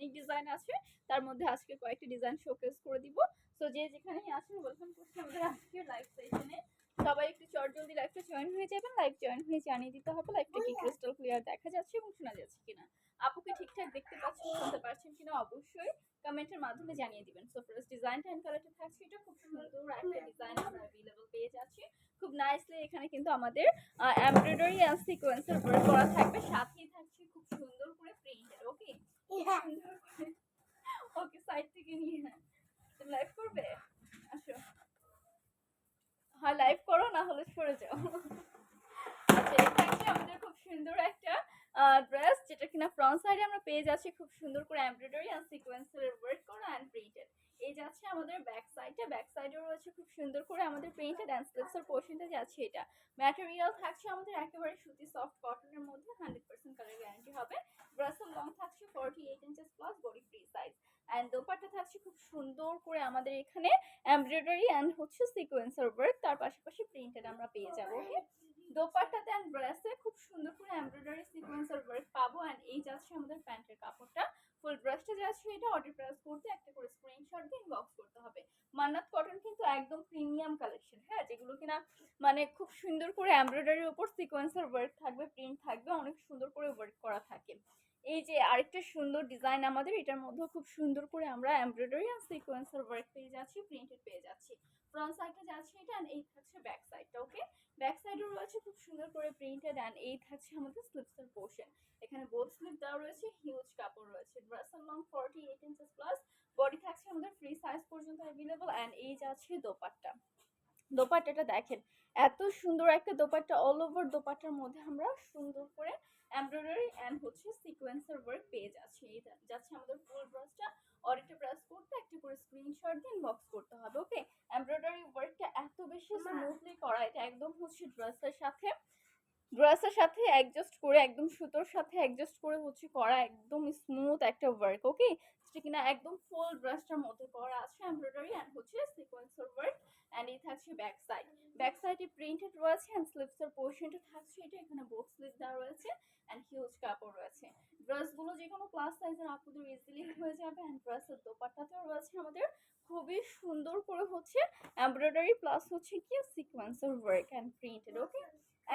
অনেক ডিজাইন আছে। তার মধ্যে আজকে কয়েকটি ডিজাইন শোকেস করে দিব। সো যে যেখানেই আছেন ওয়েলকাম করছি আমাদের আজকের লাইভ সেশনে সবাই একটু চট জলদি লাইভটা জয়েন হয়ে যাবেন লাইভ জয়েন হয়ে জানিয়ে দিতে হবে লাইভটা কি ক্রিস্টাল ক্লিয়ার দেখা যাচ্ছে এবং শোনা যাচ্ছে কিনা। আপুকে ঠিকঠাক দেখতে পাচ্ছেন শুনতে পারছেন কিনা অবশ্যই কমেন্টের মাধ্যমে জানিয়ে দিবেন। সো ফার্স্ট ডিজাইনটা এন্ড কালারটা থাকছে এটা খুব সুন্দর একটা ডিজাইন আমরা অ্যাভেলেবল পেয়ে যাচ্ছি। খুব নাইসলি এখানে কিন্তু আমাদের এমব্রয়ডারি অ্যান্ড সিকোয়েন্সের ওয়ার্ক করা থাকবে সাথেই থাকছে খুব সুন্দর করে প্রিন্টেড ওকে ওকে সাইড থেকে নিয়ে লাইভ করবে আসো হয় লাইভ করো না হলে সরে যাও আচ্ছা এই থাকছে আমাদের খুব সুন্দর একটা ড্রেস যেটা কিনা ফ্রন্ট সাইডে আমরা পেয়ে যাচ্ছি খুব সুন্দর করে এমব্রয়ডারি অ্যান্ড সিকোয়েন্সের ওয়ার্ক করা অ্যান্ড প্রিন্টেড এই যাচ্ছে আমাদের ব্যাক সাইডটা ব্যাক সাইডেও রয়েছে খুব সুন্দর করে আমাদের প্রিন্টেড অ্যান্ড স্লিপসের পোর্শনটা যাচ্ছে এটা। ম্যাটেরিয়াল থাকছে আমাদের একেবারে সুতি সফট কটনের মধ্যে হান্ড্রেড পার্সেন্ট কালার গ্যারান্টি হবে। ব্রাসেল লং থাকছে forty eight inches plus body free size and dupatta থাকছে খুব সুন্দর করে আমাদের এখানে এমব্রয়ডারি অ্যান্ড হচ্ছে সিকোয়েন্সার ওয়ার্ক তার পাশাপাশি প্রিন্টেড আমরা পেয়ে যাব দোপাট্টাতে অ্যান্ড ব্রেসে খুব সুন্দর করে এমব্রয়ডারি সিকোয়েন্সার ওয়ার্ক পাবো অ্যান্ড এই যাচ্ছে আমাদের প্যান্টের কাপড়টা। ফুল ব্রাশটা যাচ্ছে এটা অর্ডার প্রেস করতে, একটা করে স্ক্রিনশট দিয়ে ইনবক্স করতে হবে। মান্নাত কটন কিন্তু একদম প্রিমিয়াম কালেকশন হ্যাঁ? যেগুলো কিনা মানে খুব সুন্দর করে এমব্রয়ডারির উপর সিকোয়েন্সার ওয়ার্ক থাকবে প্রিন্ট থাকবে, অনেক সুন্দর করে ওয়ার্ক করা থাকে। এই যে আরেকটা সুন্দর ডিজাইন আমাদের, এটার মধ্যেও খুব সুন্দর করে আমরা এমব্রয়ডারি আর সিকোয়েন্সার ওয়ার্ক পেয়ে যাচ্ছি প্রিন্টেড পেয়ে যাচ্ছি। ফ্রন্ট সাইডটা যাচ্ছে এটা এই থাকছে ব্যাক সাইডটা ওকে ব্যাক সাইডেও রয়েছে, খুব সুন্দর করে প্রিন্টেড অ্যান্ড এই থাকছে আমাদের স্লিপসের পোর্শন এখানে বোথ স্লিপ দেওয়া রয়েছে হিউজ কাপড় রয়েছে। ড্রেসের long forty eight inches plus body থাকছে আমাদের ফ্রি সাইজ পর্যন্ত অ্যাভেলেবল অ্যান্ড এই যাচ্ছে দোপাট্টা। দোপাট্টাটা দেখেন, এত সুন্দর একটা দোপাট্টা অল ওভার দোপাট্টার মধ্যে আমরা সুন্দর করে এমব্রয়ডারি অ্যান্ড হচ্ছে সিকোয়েন্সার ওয়ার্ক পেয়ে যাচ্ছি। এই যাচ্ছে আমাদের ফুল ব্রাশটা অডিটে প্রেস করতে একটা করে স্ক্রিনশট দিয়ে ইনবক্স করতে হবে ওকে এমব্রয়ডারি ওয়ার্কটা এত বেশি স্মুথলি করা এটা একদম হচ্ছে ড্রেসের সাথে। ড্রেসের সাথে অ্যাডজাস্ট করে, একদম সুতোর সাথে অ্যাডজাস্ট করে হচ্ছে করা একদম স্মুথ একটা ওয়ার্ক ওকে যেটা কিনা একদম ফুল ব্রাশটার মধ্যে করা আছে এমব্রয়ডারি অ্যান্ড হচ্ছে সিকোয়েন্সার ওয়ার্ক অ্যান্ড এই থাকছে ব্যাক সাইড ব্যাক সাইডে প্রিন্টেড রয়েছে অ্যান্ড স্লিপসের পোর্শনটা থাকছে, এটা এখানে বোথ স্লিপ দেওয়া রয়েছে অ্যান্ড হিউজ কাপড় রয়েছে। ড্রেসগুলো যে কোনো প্লাস সাইজের আপুদের ইজিলি হয়ে যাবে অ্যান্ড ড্রেসের দোপাট্টাতেও রয়েছে আমাদের। খুবই সুন্দর করে হচ্ছে এমব্রয়ডারি প্লাস হচ্ছে কি? Sequencer work and printed okay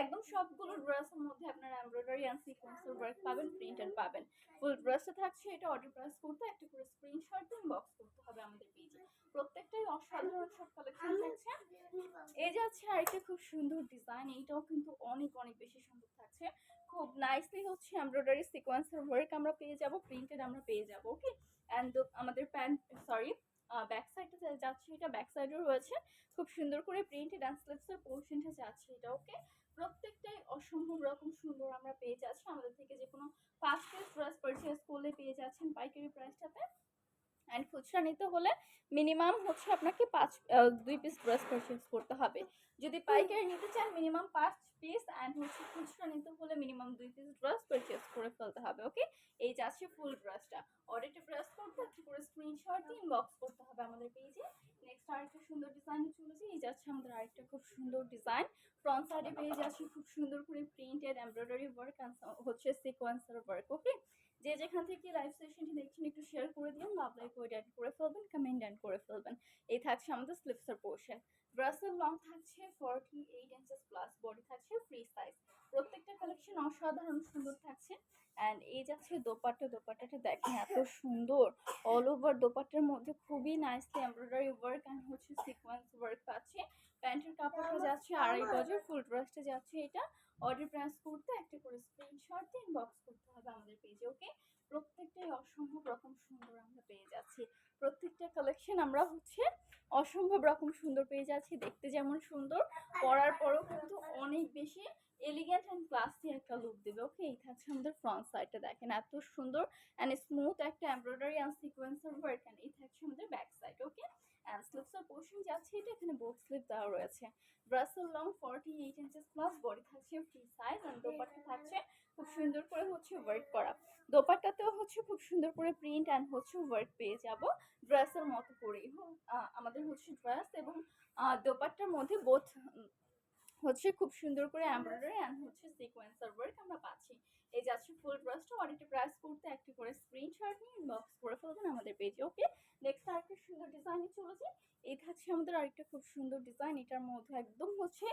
একদম সবগুলো ড্রেসের মধ্যে আপনারা এমব্রয়ডারি অ্যান্ড সিকোয়েন্সার ওয়ার্ক পাবেন প্রিন্টেড পাবেন। ফুল ড্রেসে থাকছে এটা অর্ডার প্রেস করতে, একটা করে স্ক্রিনশট দিয়ে বক্স করতে হবে আমাদের পেজে প্রত্যেকটাই অসাধারণ সব কালেকশন থাকছে। এই যাচ্ছে আরেকটা খুব সুন্দর ডিজাইন এইটাও কিন্তু অনেক অনেক বেশি সুন্দর থাকছে। খুব নাইসলি হচ্ছে এমব্রয়ডারি সিকোয়েন্সের ওয়ার্ক আমরা পেয়ে যাব প্রিন্টেড আমরা পেয়ে যাব ওকে অ্যান্ড আমাদের প্যান্ট সরি ব্যাক সাইডটা যাচ্ছে, এটা ব্যাক সাইডেও রয়েছে। খুব সুন্দর করে প্রিন্টেড অ্যান্ড স্লিপসের পোর্শনটা যাচ্ছে এটা ওকে প্রত্যেকটাই অসম্ভব রকম সুন্দর আমরা পেয়ে যাচ্ছি। আমাদের থেকে যে কোনো ফার্স্ট ড্রেস পারচেস করলে পেয়ে যাচ্ছেন পাইকারি প্রাইসটাতে অ্যান্ড খুচরা নিতে হলে মিনিমাম হচ্ছে আপনাকে পাঁচ দুই পিস ড্রেস পারচেস করতে হবে। যদি পাইকারি নিতে চান মিনিমাম পাঁচ পিস অ্যান্ড হচ্ছে খুচরা নিতে হলে মিনিমাম দুই পিস ড্রেস পারচেস করে ফেলতে হবে ওকে এই যাচ্ছে ফুল ড্রেসটা অর্ডারটা প্রেস করতে একটু করে স্ক্রিনশট ইনবক্স করতে হবে আমাদের পেজে নেক্সট আরেকটা সুন্দর ডিজাইনে চলেছে এই যে যাচ্ছে আমাদের আরেকটা খুব সুন্দর ডিজাইন ফ্রন্ট সাইডে পেয়ে যাচ্ছি খুব সুন্দর করে প্রিন্টেড এমব্রয়ডারি ওয়ার্ক হচ্ছে সিকোয়েন্সার ওয়ার্ক ওকে যে যেখান থেকে লাইভ সেশনটি দেখছেন, একটু শেয়ার করে দিন লাভ লাইক ওয়েট অ্যাড করে ফেলবেন কমেন্ট অ্যাড করে ফেলবেন। এই থাকছে আমাদের স্লিপসের পোর্শন ব্রাসের লং থাকছে forty eight inches plus body থাকছে ফ্রি সাইজ প্রত্যেকটা কালেকশন অসাধারণ সুন্দর থাকছে। অ্যান্ড এই যাচ্ছে দোপাট্টা, দোপাট্টাটা দেখেন এত সুন্দর। অল ওভার দোপাট্টার মধ্যে খুবই নাইসলি এমব্রয়ডারি ওয়ার্ক অ্যান্ড হচ্ছে সিকোয়েন্স ওয়ার্ক পাচ্ছে। প্যান্টের কাপড়টা যাচ্ছে আড়াই গজের ফুল ড্রেসটা যাচ্ছে এটা। অর্ডার প্রেস করতে, একটা করে স্ক্রিনশট দিয়ে ইনবক্স করতে হবে আমাদের পেজে ওকে প্রত্যেকটাই অসম্ভব রকম সুন্দর আমরা পেয়ে যাচ্ছি। প্রত্যেকটা কালেকশন আমরা হচ্ছে অসম্ভব রকম সুন্দর পেয়ে যাচ্ছি, দেখতে যেমন সুন্দর। পরার পরও কিন্তু অনেক বেশি এলিগেন্ট অ্যান্ড ক্লাসি একটা লুক দেবে ওকে এই থাকছে আমাদের ফ্রন্ট সাইডটা দেখেন এত সুন্দর অ্যান্ড স্মুথ একটা embroidery and sequencer work and এই থাকছে আমাদের ব্যাক সাইড ওকে অ্যান্ড স্লিপসের পোর্শন যাচ্ছে, এটা এখানে বোথ স্লিপ দেওয়া রয়েছে। Brussels long forty eight inches plus body থাকছে ফ্রি সাইজ অ্যান্ড দোপাট্টা থাকছে খুব সুন্দর করে হচ্ছে ওয়ার্ক করা। দোপাট্টাতেও হচ্ছে খুব সুন্দর করে প্রিন্ট অ্যান্ড হচ্ছে ওয়ার্ক পেয়ে যাব। ড্রেসের মতো করে হুম, আমাদের হচ্ছে ড্রেস এবং দোপাট্টার মধ্যে বোথ হচ্ছে খুব সুন্দর করে এমব্রয়ডারি অ্যান্ড হচ্ছে সিকোয়েন্সার ওয়ার্ক আমরা পাচ্ছি। এই যাচ্ছে ফুল ড্রেসটা অর্ডারটি প্রাইস করতে একটি করে স্ক্রিনশট নিয়ে ইনবক্স করে ফেলবেন আমাদের পেজে ওকে নেক্সট আরেকটা সুন্দর ডিজাইনে চলে যাই। এই থাকছে আমাদের আরেকটা খুব সুন্দর ডিজাইন এটার মধ্যে একদম হচ্ছে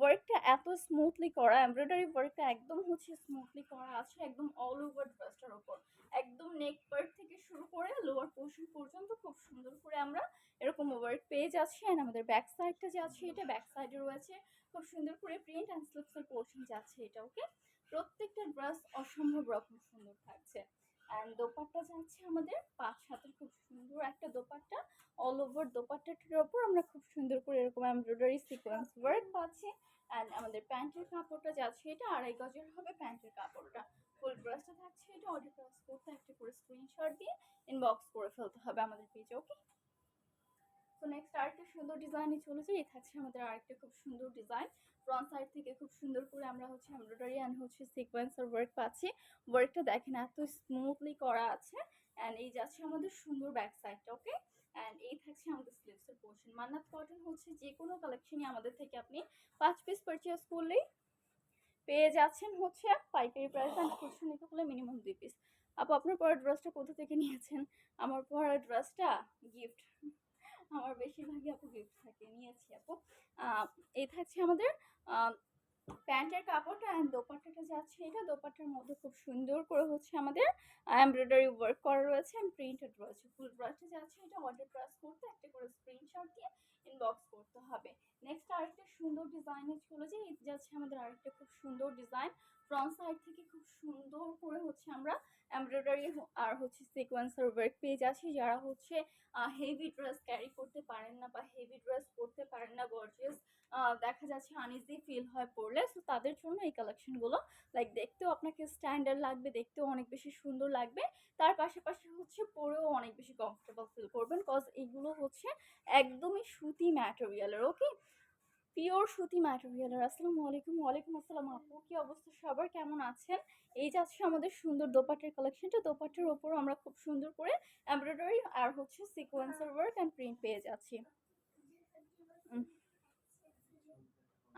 ওয়ার্কটা এত স্মুথলি করা এমব্রয়ডারি ওয়ার্কটা একদম হচ্ছে স্মুথলি করা আছে একদম অল ওভার ড্রেসটার ওপর একদম নেক পার্ট থেকে শুরু করে লোয়ার পোর্শন পর্যন্ত খুব সুন্দর করে আমরা এরকম ওয়ার্ক পেয়ে যাচ্ছি। অ্যান্ড আমাদের ব্যাক সাইডটা যাচ্ছে, এটা ব্যাক সাইডে রয়েছে। খুব সুন্দর করে প্রিন্ট অ্যান্ড স্লিপসের পোর্শন যাচ্ছে এটা ওকে প্রত্যেকটা ড্রেস অসম্ভব রকম সুন্দর থাকছে। অ্যান্ড দোপাট্টা যাচ্ছে আমাদের পাঁচ হাতের খুব সুন্দর একটা দোপাট্টা। অল ওভার দোপাট্টাটার ওপর আমরা খুব সুন্দর করে এরকম এমব্রয়ডারি সিকোয়েন্স ওয়ার্ক পাচ্ছি। অ্যান্ড আমাদের প্যান্টের কাপড়টা যাচ্ছে এটা আড়াই গজের হবে প্যান্টের কাপড়টা। ফুল ড্রেসটা থাকছে এটা অর্ডার প্রেস করতে একটা করে স্ক্রিনশট দিয়ে ইনবক্স করে ফেলতে হবে আমাদের পেজে ওকে তো নেক্সট আরেকটা সুন্দর ডিজাইনে চলে যাই। থাকছে আমাদের আরেকটা খুব সুন্দর ডিজাইন ফ্রন্ট সাইড থেকে খুব সুন্দর করে আমরা হচ্ছে এমব্রয়ডারি অ্যান্ড হচ্ছে সিকোয়েন্সার ওয়ার্ক পাচ্ছি। ওয়ার্কটা দেখেন, এত স্মুথলি করা আছে। অ্যান্ড এই যাচ্ছে আমাদের সুন্দর ব্যাক সাইডটা ওকে অ্যান্ড এই থাকছে আমাদের স্লিভসের পোর্শন মান্নাত কটন হচ্ছে যে কোনো কালেকশনই আমাদের থেকে আপনি পাঁচ পিস পারচেস করলেই পেয়ে যাচ্ছেন হচ্ছে পাইকারি প্রাইস অ্যান্ড খুচরো নিতে হলে মিনিমাম দুই পিস আপু, আপনার পরা ড্রেসটা কোথা থেকে নিয়েছেন? আমার পরা ড্রেসটা গিফট আমার বেশিরভাগই আপু গিফট থাকে, নিয়েছি আপু। এই থাকছে আমাদের প্যান্টের কাপড়টা অ্যান্ড দোপাট্টাটা যাচ্ছে এটা, দোপাট্টার মধ্যে খুব সুন্দর করে হচ্ছে আমাদের এমব্রয়ডারি ওয়ার্ক করা রয়েছে অ্যান্ড প্রিন্টেড রয়েছে। ফুল ব্রাশটা যাচ্ছে এটা অর্ডার প্রেস করতে, একটা করে স্ক্রিনশট দিয়ে ইনবক্স করতে হবে। নেক্সট আরেকটা সুন্দর ডিজাইনে চলে এই যাচ্ছে আমাদের আরেকটা খুব সুন্দর ডিজাইন ফ্রন্ট সাইড থেকে খুব সুন্দর করে হচ্ছে আমরা এমব্রয়ডারি আর হচ্ছে সিকোয়েন্সার ওয়ার্ক পেয়ে যাচ্ছি। যারা হচ্ছে হেভি ড্রেস ক্যারি করতে পারেন না বা হেভি ড্রেস পরতে পারেন না গর্জিয়াস দেখা যাচ্ছে আনইজি ফিল হয় পরলে সো তাদের জন্য এই কালেকশনগুলো লাইক দেখতেও আপনাকে স্ট্যান্ডার্ড লাগবে, দেখতেও অনেক বেশি সুন্দর লাগবে। তার পাশাপাশি হচ্ছে পরেও অনেক বেশি কমফোর্টেবল ফিল করবেন কজ এগুলো হচ্ছে একদমই সুতি ম্যাটেরিয়ালের ওকে পিওর সুতি ম্যাটেরিয়ালের আসসালামু আলাইকুম, ওয়ালাইকুম আসসালাম আপু। কি অবস্থা সবার? কেমন আছেন? এই যে আছে আমাদের সুন্দর দোপাটের কালেকশনটা দোপাট্টার ওপর আমরা খুব সুন্দর করে এমব্রয়ডারি আর হচ্ছে সিকোয়েন্সার ওয়ার্ক অ্যান্ড প্রিন্ট পেয়ে যাচ্ছি।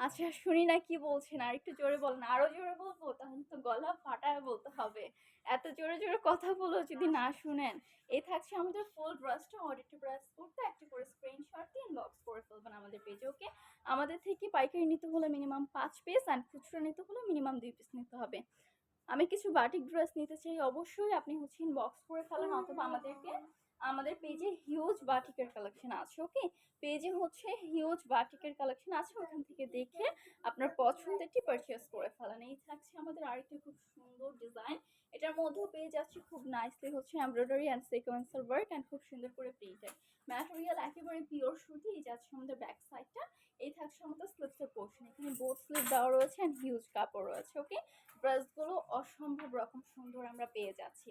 আচ্ছা শুনি না কি বলছেন? আর একটু জোরে বলেন। আরও জোরে বলব? তাহলে তো গলা ফাটায় বলতে হবে। এত জোরে জোরে কথা বলো যদি না শুনেন। এই থাকছে আমাদের ফুল ব্রাশটা অডিটে ব্রাশ করতে একটা করে স্ক্রিনশট দিয়ে ইনবক্স করে ফেলবেন আমাদের পেজে ওকে আমাদের থেকে পাইকারি নিতে হলে মিনিমাম পাঁচ পিস অ্যান্ড খুচরো নিতে হলে মিনিমাম দুই পিস নিতে হবে। আমি কিছু বাটিক ড্রেস নিতে চাই। অবশ্যই আপনি হচ্ছে ইনবক্স করে ফেলেন অথবা আমাদেরকে আমাদের পেজে হিউজ বাটিকের কালেকশন আছে ওকে পেজে হচ্ছে হিউজ বাটিকের কালেকশন আছে, ওখান থেকে দেখে আপনার পছন্দেরটি পারচেস করে ফেলেন। এই থাকছে আমাদের আরেকটা খুব সুন্দর ডিজাইন এটার মধ্যেও পেয়ে যাচ্ছে খুব নাইসলি হচ্ছে embroidery and sequencer work and খুব সুন্দর করে প্রিন্টেড ম্যাটেরিয়াল একেবারে পিওর সুতি, এই যাচ্ছে আমাদের ব্যাক সাইডটা এই থাকছে আমাদের স্লিপসের পোর্শন এখানে বোর্ড স্লিপ দেওয়া রয়েছে অ্যান্ড হিউজ কাপড় রয়েছে ওকে ড্রেসগুলো অসম্ভব রকম সুন্দর আমরা পেয়ে যাচ্ছি।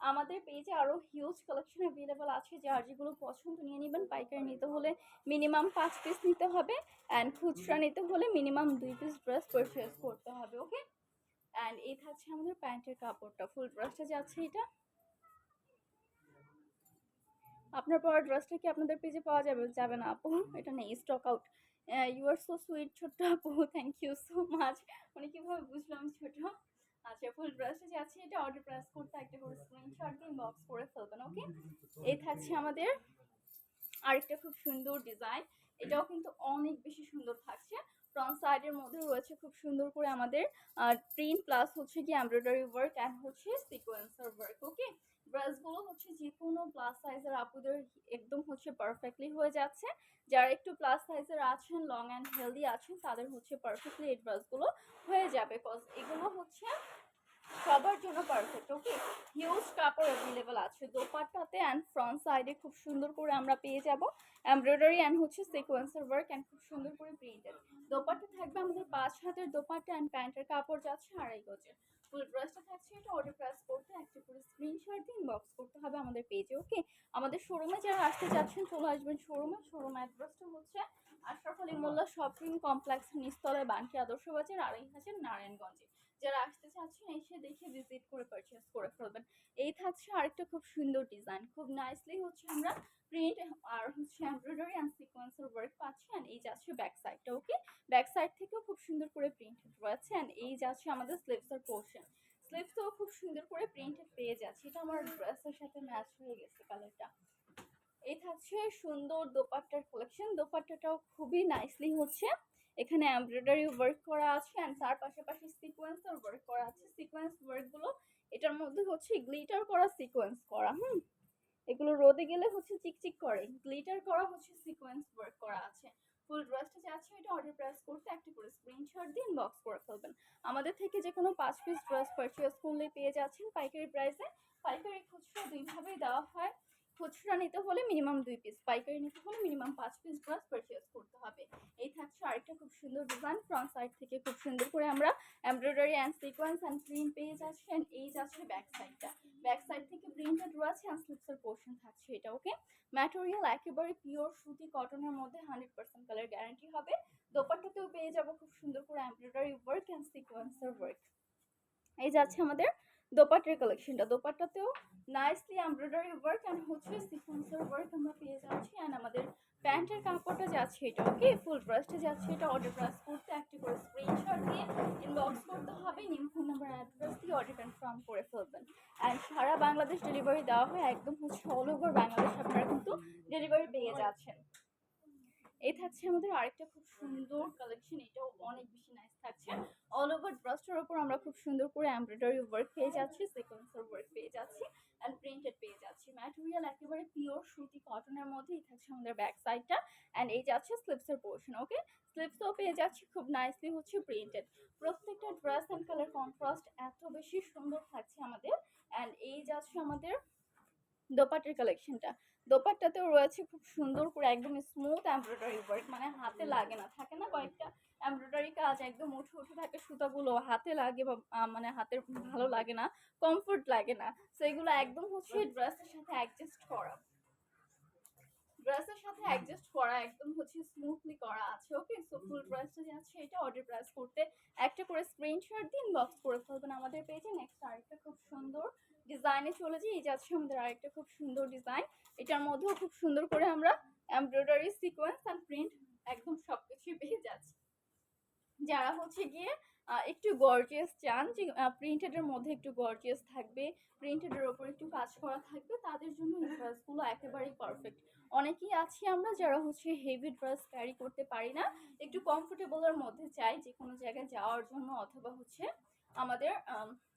আমাদের পেজে আরও হিউজ কালেকশন অ্যাভেলেবল আছে যার যেগুলো পছন্দ নিয়ে নেবেন। পাইকারি নিতে হলে মিনিমাম পাঁচ পিস নিতে হবে অ্যান্ড খুচরা নিতে হলে মিনিমাম দুই পিস ড্রেস পারচেস করতে হবে ওকে অ্যান্ড এই থাকছে আমাদের প্যান্টের কাপড়টা ফুল ড্রেসটা যাচ্ছে এটা। আপনার পরা ড্রেসটা কি আপনাদের পেজে পাওয়া যাবে? যাবে না আপু। এটা নেই stock out you are so sweet ছোট্ট আপু। থ্যাংক ইউ সো মাচ মানে কীভাবে বুঝলাম ছোট? আচ্ছা ফুল ড্রেসটা যাচ্ছে এটা অর্ডার প্রেস করতে একটা করে স্ক্রিনশট দিয়ে বক্স করে ফেলবেন ওকে এই থাকছে আমাদের আরেকটা খুব সুন্দর ডিজাইন এটাও কিন্তু অনেক বেশি সুন্দর থাকছে। ফ্রন্ট সাইডের মধ্যে রয়েছে খুব সুন্দর করে আমাদের প্রিন্ট প্লাস হচ্ছে কি এমব্রয়ডারি ওয়ার্ক অ্যান্ড হচ্ছে সিকোয়েন্সার ওয়ার্ক ওকে ড্রেসগুলো হচ্ছে যে কোনো প্লাস সাইজের আপুদের একদম হচ্ছে পারফেক্টলি হয়ে যাচ্ছে। যারা একটু প্লাস সাইজের আছেন লং অ্যান্ড হেলদি আছেন, তাদের হচ্ছে পারফেক্টলি এই ড্রেসগুলো হয়ে যাবে কজ এগুলো হচ্ছে সবার জন্য পারফেক্ট ওকে হিউজ কাপড় অ্যাভেলেবেল আছে। দোপাট্টাতে অ্যান্ড ফ্রন্ট সাইডে খুব সুন্দর করে আমরা পেয়ে যাব। এমব্রয়ডারি অ্যান্ড হচ্ছে সিকোয়েন্সার ওয়ার্ক অ্যান্ড খুব সুন্দর করে প্রিন্টেড দোপাট্টা থাকবে আমাদের পাঁচ হাতের দোপাট্টা অ্যান্ড প্যান্টের কাপড় যাচ্ছে আড়াই গজের। ফুল ড্রেসটা থাকছে এটা অর্ডার প্রেস করতে, একটা করে স্ক্রিনশট দিয়ে ইনবক্স করতে হবে আমাদের পেজে ওকে আমাদের শোরুমে যারা আসতে যাচ্ছেন, চলে আসবেন শোরুমে শোরুম অ্যাড্রেসটা হচ্ছে আশরাফ আলী মোল্লা শপিং কমপ্লেক্স নিস্তলায় বানকি আদর্শ বাজার, আড়াই হাজার নারায়ণগঞ্জে। যারা আসতে চাচ্ছেন, এসে দেখে ভিজিট করে পারচেস করে ফেলবেন। এই থাকছে আরেকটা খুব সুন্দর ডিজাইন খুব নাইসলি হচ্ছে আমরা প্রিন্ট আর হচ্ছে এমব্রয়ডারি অ্যান্ড সিকোয়েন্সের ওয়ার্ক পাচ্ছি। অ্যান্ড এই যাচ্ছে ব্যাক সাইডটা ওকে ব্যাক সাইড থেকেও খুব সুন্দর করে প্রিন্টেড রয়েছে। অ্যান্ড এই যাচ্ছে আমাদের স্লিভসের পোর্শন স্লিভসও খুব সুন্দর করে প্রিন্টেড পেয়ে যাচ্ছে। এটা আমার ড্রেসের সাথে ম্যাচ হয়ে গেছে কালারটা এই থাকছে সুন্দর দোপাট্টার কালেকশন দোপাট্টাটাও খুবই নাইসলি হচ্ছে। এখানে এমব্রয়ডারি ওয়ার্ক করা আছে অ্যান্ড তার পাশাপাশি সিকোয়েন্সের ওয়ার্ক করা আছে। সিকোয়েন্স ওয়ার্কগুলো এটার মধ্যে হচ্ছে গ্লিটার করা সিকোয়েন্স করা, হুম? এগুলো রোদে গেলে হচ্ছে চিকচিক করে গ্লিটার করা হচ্ছে সিকোয়েন্স ওয়ার্ক করা আছে। ফুল ড্রেসটা যে আছে এটা অর্ডার প্রেস করতে একটা করে স্ক্রিনশট দিয়ে ইনবক্স করে ফেলবেন। আমাদের থেকে যে কোনো পাঁচ পিস ড্রেস পারচেস করলে পেয়ে যাচ্ছেন পাইকারি প্রাইসে পাইকারি খুচরা দুইভাবেই দেওয়া হয়। খুচরা নিতে হলে মিনিমাম দুই পিস পাইকারি নিতে হলে মিনিমাম পাঁচ পিস ড্রেস পারচেস করতে হবে। এই থাকছে আরেকটা খুব সুন্দর ডিজাইন ফ্রন্ট সাইড থেকে খুব সুন্দর করে আমরা embroidery and sequence and print পেয়ে যাচ্ছি অ্যান্ড এই যাচ্ছে ব্যাক সাইডটা ব্যাক সাইড থেকে প্রিন্টেড আছে অ্যান্ড স্লিপসের পোর্শন থাকছে এটা ওকে ম্যাটেরিয়াল একেবারে পিওর সুতি কটনের মধ্যে হান্ড্রেড পার্সেন্ট কালার গ্যারান্টি হবে। দোপাট্টাতেও পেয়ে যাব খুব সুন্দর করে এমব্রয়ডারি ওয়ার্ক অ্যান্ড সিকোয়েন্সের ওয়ার্ক এই যাচ্ছে আমাদের দোপাট্টার কালেকশনটা দোপাট্টাতেও নাইসলি এমব্রয়ডারি ওয়ার্ক অ্যান্ড হচ্ছে সিকোয়েন্সের ওয়ার্ক আমরা পেয়ে যাচ্ছি। অ্যান্ড আমাদের প্যান্টের কাপড়টা যাচ্ছে এটা ওকে ফুল ড্রেসটা যাচ্ছে এটা অর্ডার প্রেস করতে, একটি করে স্ক্রিনশট দিয়ে ইনবক্স করতে হবে। নিম ফোন নাম্বার অ্যাড্রেস দিয়ে অর্ডার কনফার্ম করে ফেলবেন। অ্যান্ড সারা বাংলাদেশ ডেলিভারি দেওয়া হয় একদম হচ্ছে অল ওভার বাংলাদেশ আপনারা কিন্তু ডেলিভারি পেয়ে যাচ্ছেন। এই থাকছে আমাদের আরেকটা খুব সুন্দর কালেকশন এটাও অনেক বেশি নাইস থাকছে। অল ওভার ড্রেসটার ওপর আমরা খুব সুন্দর করে এমব্রয়ডারি ওয়ার্ক পেয়ে যাচ্ছি সিকোয়েন্সের ওয়ার্ক পেয়ে যাচ্ছি অ্যান্ড প্রিন্টেড পেয়ে যাচ্ছি। ম্যাটেরিয়াল একেবারে পিওর সুতি কটনের মধ্যে এই থাকছে আমাদের ব্যাক সাইডটা অ্যান্ড এই যাচ্ছে স্লিপসের পোর্শন ওকে স্লিপসও পেয়ে যাচ্ছি খুব নাইসলি হচ্ছে প্রিন্টেড প্রত্যেকটা ড্রেস অ্যান্ড কালার কন্ট্রাস্ট এত বেশি সুন্দর থাকছে আমাদের অ্যান্ড এই যাচ্ছে আমাদের দোপাটের কালেকশনটা দোপাট্টাতেও রয়েছে খুব সুন্দর করে একদম স্মুথ এমব্রয়ডারি ওয়ার্ক মানে হাতে লাগে না থাকে না কয়েকটা এমব্রয়ডারি কাজ একদম উঠে উঠে থাকে সুতাগুলো হাতে লাগে বা মানে হাতের ভালো লাগে না কমফোর্ট লাগে না সো এগুলো একদম হচ্ছে ড্রেসের সাথে অ্যাডজাস্ট করা। ড্রেসের সাথে অ্যাডজাস্ট করা একদম হচ্ছে স্মুথলি করা আছে ওকে সো ফুল ড্রেসটা যে আছে এটা অর্ডার প্রেস করতে একটা করে স্ক্রিনশট দিন বক্স করে ফেলবেন আমাদের পেজে নেক্সট আরেকটা খুব সুন্দর ডিজাইনে চলে যাই এই যাচ্ছে আমাদের আরেকটা খুব সুন্দর ডিজাইন এটার মধ্যেও খুব সুন্দর করে আমরা এমব্রয়ডারি সিকোয়েন্স অ্যান্ড প্রিন্ট একদম সব কিছুই পেয়ে যাচ্ছি। যারা হচ্ছে গিয়ে একটু গর্জিয়াস চান যে প্রিন্টেডের মধ্যে একটু গর্জিয়াস থাকবে প্রিন্টেডের ওপর একটু কাজ করা থাকবে, তাদের জন্য এই ড্রেসগুলো একেবারেই পারফেক্ট অনেকেই আছি আমরা যারা হচ্ছে হেভি ড্রেস ক্যারি করতে পারি না, একটু কমফোর্টেবলের মধ্যে চাই যে, কোনো জায়গায় যাওয়ার জন্য অথবা হচ্ছে আমাদের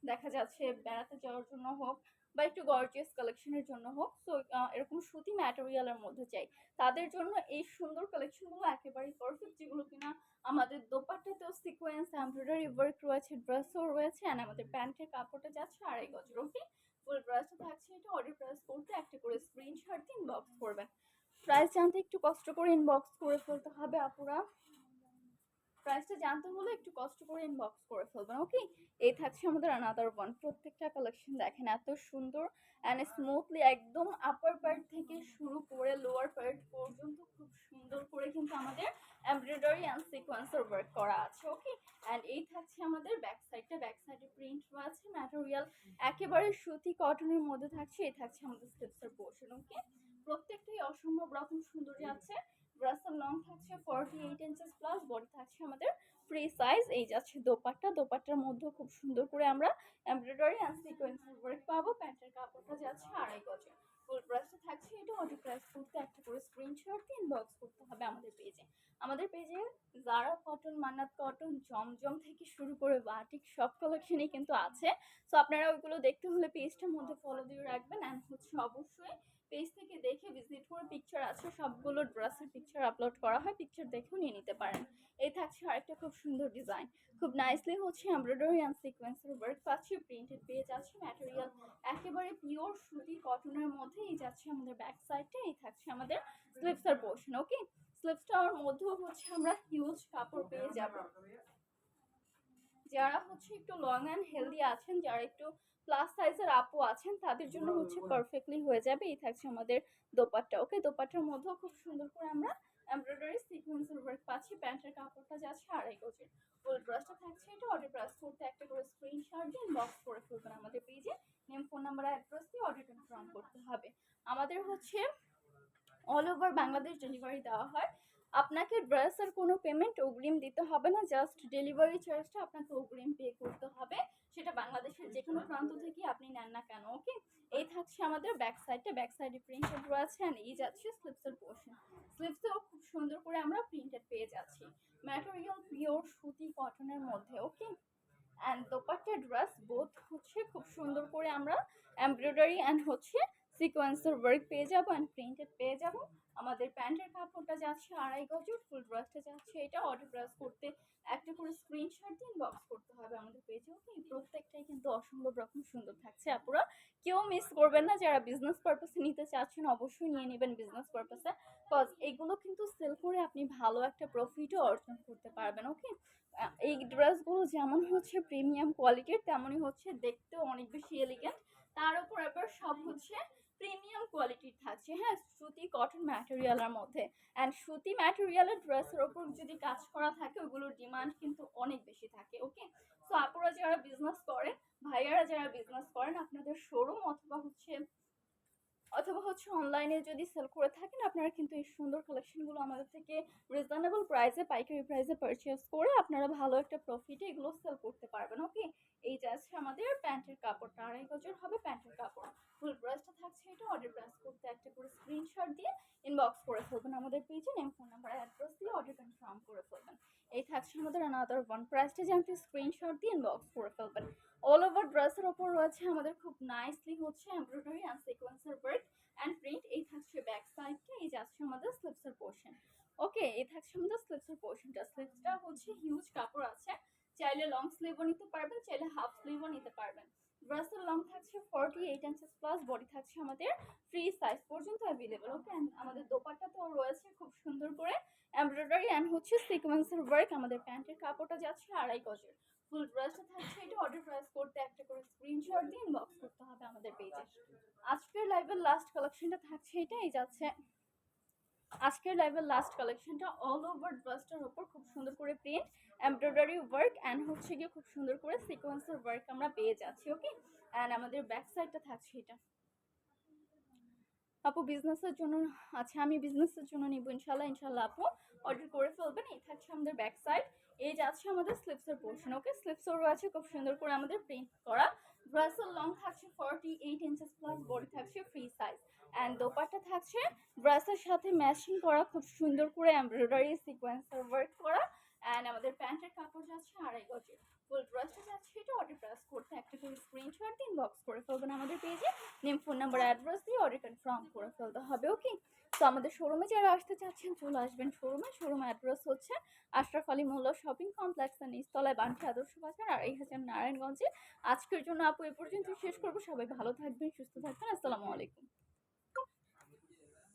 দেখা যাচ্ছে বেড়াতে যাওয়ার জন্য হোক বা একটু গর্জিয়াস কালেকশনের জন্য হোক সো এরকম সুতি ম্যাটেরিয়ালের মধ্যে চাই। তাদের জন্য এই সুন্দর কালেকশনগুলো একেবারেই পারফেক্ট যেগুলো কিনা আমাদের দোপাট্টাতেও সিকোয়েন্স এমব্রয়ডারি ওয়ার্ক রয়েছে ড্রেসও রয়েছে অ্যান্ড আমাদের প্যান্টের কাপড়টা যাচ্ছে আড়াই গজের ওকে ফুল ড্রেসটা থাকছে এটা অর্ডার প্রেস করতে একটা করে স্ক্রিনশট ইনবক্স করবেন। প্রাইস জানতে একটু কষ্ট করে ইনবক্স করে ফেলতে হবে আপুরা। প্রাইসটা জানতে হলে একটু কষ্ট করে ইনবক্স করে ফেলবেন ওকে এই থাকছে আমাদের আনাদার ওয়ান প্রত্যেকটা কালেকশন দেখেন, এত সুন্দর অ্যান্ড স্মুথলি একদম আপার পার্ট থেকে শুরু করে লোয়ার পার্ট পর্যন্ত খুব সুন্দর করে কিন্তু আমাদের এমব্রয়ডারি অ্যান্ড সিকোয়েন্সের ওয়ার্ক করা আছে ওকে অ্যান্ড এই থাকছে আমাদের ব্যাক সাইডটা ব্যাক সাইডে প্রিন্ট আছে ম্যাটেরিয়াল একেবারে সুতি কটনের মধ্যে থাকছে এই থাকছে আমাদের স্লিপসের পোর্শন ওকে প্রত্যেকটাই অসম্ভব রকম সুন্দর যাচ্ছে ড্রেসের লং থাকছে forty eight inches plus body থাকছে আমাদের ফ্রি সাইজ এই যাচ্ছে দোপাট্টা। দোপাট্টার মধ্যেও খুব সুন্দর করে আমরা এমব্রয়ডারি অ্যান্ড সিকোয়েন্সের ওয়ার্ক পাবো। প্যান্টের কাপড়টা যাচ্ছে আড়াই গজে ফুল ড্রেসটা থাকছে এটা অর্ডার প্রাইস করতে একটা করে স্ক্রিনশট দিয়ে ইনবক্স করতে হবে আমাদের পেজে আমাদের পেজে জারা কটন মান্নাত কটন জমজম থেকে শুরু করে বাটিক সব কালেকশনই কিন্তু আছে। সো আপনারা ওইগুলো দেখতে হলে পেজটার মধ্যে ফলো দিয়ে রাখবেন। অ্যান্ড হচ্ছে অবশ্যই পেজ থেকে দেখে ভিজিট করে পিকচার আছে, সবগুলো ড্রেসের পিকচার আপলোড করা হয় পিকচার দেখেও নিয়ে নিতে পারেন। এই থাকছে আরেকটা খুব সুন্দর ডিজাইন খুব নাইসলি হচ্ছে এমব্রয়ডারি অ্যান্ড সিকোয়েন্সের ওয়ার্ক পাচ্ছি প্রিন্টেড পেয়ে যাচ্ছে ম্যাটেরিয়াল একেবারে পিওর সুতি কটনের মধ্যে এই যাচ্ছে আমাদের ব্যাক সাইডটা এই থাকছে আমাদের স্লিপসের পোর্শন ওকে স্লিপসটার মধ্যেও হচ্ছে আমরা হিউজ কাপড় পেয়ে যাব। যারা হচ্ছে একটু লং অ্যান্ড হেলদি আছেন, যারা একটু প্লাস সাইজের আপু আছেন তাদের জন্য হচ্ছে পারফেক্টলি হয়ে যাবে। এই থাকছে আমাদের দোপাট্টা। ওকে দোপাট্টার মধ্যেও খুব সুন্দর করে আমরা এমব্রয়ডারি সিকোয়েন্সের ওয়ার্ক পাচ্ছি। প্যান্টের কাপড়টা যাচ্ছে আড়াই গজের। ফুল ড্রেসটা থাকছে এটা। অর্ডার প্রেস করতে একটা করে স্ক্রিনশট দিয়ে বক্স করে ফেলবেন আমাদের পেজে নেম ফোন নাম্বার অ্যাড্রেস দিয়ে অর্ডার কনফার্ম করতে হবে। আমাদের হচ্ছে অল ওভার বাংলাদেশ ডেলিভারি দেওয়া হয়। আপনাকে ড্রেসের কোনো পেমেন্ট অগ্রিম দিতে হবে না। জাস্ট ডেলিভারি চার্জটা আপনাকে অগ্রিম পে করতে হবে। সেটা বাংলাদেশের যে কোনো প্রান্ত থেকে আপনি নেন না কেন ওকে? এই থাকছে আমাদের ব্যাক সাইডটা ব্যাক সাইডে প্রিন্টেড রয়েছে অ্যান্ড এই যাচ্ছে স্লিপসের পোর্শন স্লিপসেও খুব সুন্দর করে আমরা প্রিন্টেড পেয়ে যাচ্ছি। ম্যাটেরিয়াল পিওর সুতি কটনের মধ্যে okay? And dupatta dress both হচ্ছে খুব সুন্দর করে আমরা এমব্রয়ডারি অ্যান্ড হচ্ছে সিকোয়েন্সের ওয়ার্ক পেয়ে যাব অ্যান্ড প্রিন্টেড পেয়ে যাব। আমাদের প্যান্টের কাপড়টা যাচ্ছে আড়াই গজের ফুল ড্রেসটা যাচ্ছে এটা অর্ডার প্রেস করতে। একটা করে স্ক্রিনশট দিন বক্স করতে হবে আমাদের পেজে ওকে প্রত্যেকটাই কিন্তু অসম্ভব রকম সুন্দর থাকছে আপুরা। কেউ মিস করবেন না, যারা বিজনেস পারপাসে নিতে চাচ্ছেন অবশ্যই নিয়ে নেবেন বিজনেস পারপাসে কজ এগুলো কিন্তু সেল করে আপনি ভালো একটা প্রফিটও অর্জন করতে পারবেন ওকে এই ড্রেসগুলো যেমন হচ্ছে প্রিমিয়াম কোয়ালিটির তেমনই হচ্ছে দেখতেও অনেক বেশি এলিগেন্ট তার উপর আবার সব হচ্ছে প্রিমিয়াম কোয়ালিটির থাকছে। হ্যাঁ সুতি কটন ম্যাটেরিয়ালের মধ্যে। অ্যান্ড সুতি ম্যাটেরিয়ালের ড্রেসের ওপর যদি কাজ করা থাকে, ওগুলোর ডিমান্ড কিন্তু অনেক বেশি থাকে ওকে সো আপুরা যারা বিজনেস করেন, ভাইয়ারা যারা বিজনেস করেন, আপনাদের শোরুম অথবা হচ্ছে অথবা হচ্ছে অনলাইনে যদি সেল করে থাকেন, আপনারা কিন্তু এই সুন্দর কালেকশনগুলো আমাদের থেকে রিজনেবল প্রাইসে পাইকারি প্রাইসে পারচেস করে আপনারা ভালো একটা প্রফিটে এগুলো সেল করতে পারবেন ওকে এই যাচ্ছে আমাদের প্যান্টের কাপড়টা, আড়াই গজের হবে প্যান্টের কাপড়। ফুল ব্রাশটা থাকছে এটা অর্ডার প্রেস করতে একটা করে স্ক্রিনশট দিয়ে ইনবক্স করে ফেলবেন আমাদের পেজে নেম ফোন নাম্বার অ্যাড্রেস দিয়ে অর্ডার কনফার্ম করে ফেলবেন। এই থাকছে আমাদের আনাদার ওয়ান প্রাইসটা জানতে স্ক্রিনশট দিয়ে ইনবক্স করে ফেলবেন। অল ওভার ড্রেসের ওপর রয়েছে আমাদের খুব নাইসলি হচ্ছে এমব্রয়ডারি অ্যান্ড সিকোয়েন্সের ওয়ার্ক অ্যান্ড প্রিন্ট এই থাকছে ব্যাক সাইডটা এই যাচ্ছে আমাদের স্লিপসের পোর্শন ওকে এই থাকছে আমাদের স্লিপসের পোর্শনটা স্লিপসটা হচ্ছে হিউজ কাপড় আছে। চাইলে লং স্লিভও নিতে পারবেন, চাইলে হাফ স্লিভও নিতে পারবেন। ড্রেসের লং থাকছে forty eight inches plus body থাকছে আমাদের ফ্রি সাইজ পর্যন্ত অ্যাভেলেবেল ওকে আমাদের দোপাট্টাতেও রয়েছে খুব সুন্দর করে এমব্রয়ডারি অ্যান্ড হচ্ছে সিকোয়েন্সের ওয়ার্ক আমাদের প্যান্টের কাপড়টা যাচ্ছে আড়াই গজের। ফুল ড্রেসটা থাকছে এটা অর্ডার প্রাইস করতে একটা করে স্ক্রিনশট দিয়ে ইনবক্স করতে হবে আমাদের পেজে আজকের লাইভের লাস্ট কালেকশনটা থাকছে এটাই যাচ্ছে। আজকের লাইভের লাস্ট কালেকশনটা অল ওভার ড্রেসটার উপর খুব সুন্দর করে প্রিন্ট এমব্রয়ডারি ওয়ার্ক অ্যান্ড হচ্ছে গিয়ে খুব সুন্দর করে সিকোয়েন্সের ওয়ার্ক আমরা পেয়ে যাচ্ছি ওকে অ্যান্ড আমাদের ব্যাক সাইডটা থাকছে এটা। আপু বিজনেসের জন্য আচ্ছা আমি বিজনেসের জন্য নিব ইনশাল্লাহ ইনশাল্লাহ আপু। অর্ডার করে ফেলবেন, এই থাকছে আমাদের ব্যাক সাইড এই যাচ্ছে আমাদের স্লিপসের পোর্শন ওকে স্লিপসেরও আছে, খুব সুন্দর করে আমাদের প্রিন্ট করা। ড্রেসের লং থাকছে forty eight inches plus body থাকছে ফ্রি সাইজ অ্যান্ড দোপাট্টা থাকছে ড্রেসের সাথে ম্যাচিং করা, খুব সুন্দর করে এমব্রয়ডারি সিকোয়েন্সের ওয়ার্ক করা। অ্যান্ড আমাদের প্যান্টের কাপড় যাচ্ছে আড়াই গজের। ফুল ড্রেসটা যাচ্ছে এটা অর্ডার প্রেস করতে। একটা করে স্ক্রিনশট দিন বক্স করে ফেলবেন আমাদের পেজে নেম ফোন নাম্বার অ্যাড্রেস দিয়ে অর্ডার কনফার্ম করে ফেলতে হবে ওকে তো আমাদের শোরুমে যারা আসতে চাচ্ছেন, চলে আসবেন শোরুমে শোরুম অ্যাড্রেস হচ্ছে আশরাফ আলী মোল্লা শপিং কমপ্লেক্সের নিচতলায় বান্টি আদর্শ বাজার আর এই হাজার নারায়ণগঞ্জে। আজকের জন্য আপু, এ পর্যন্ত শেষ করব। সবাই ভালো থাকবেন, সুস্থ থাকবেন। আসসালামু আলাইকুম।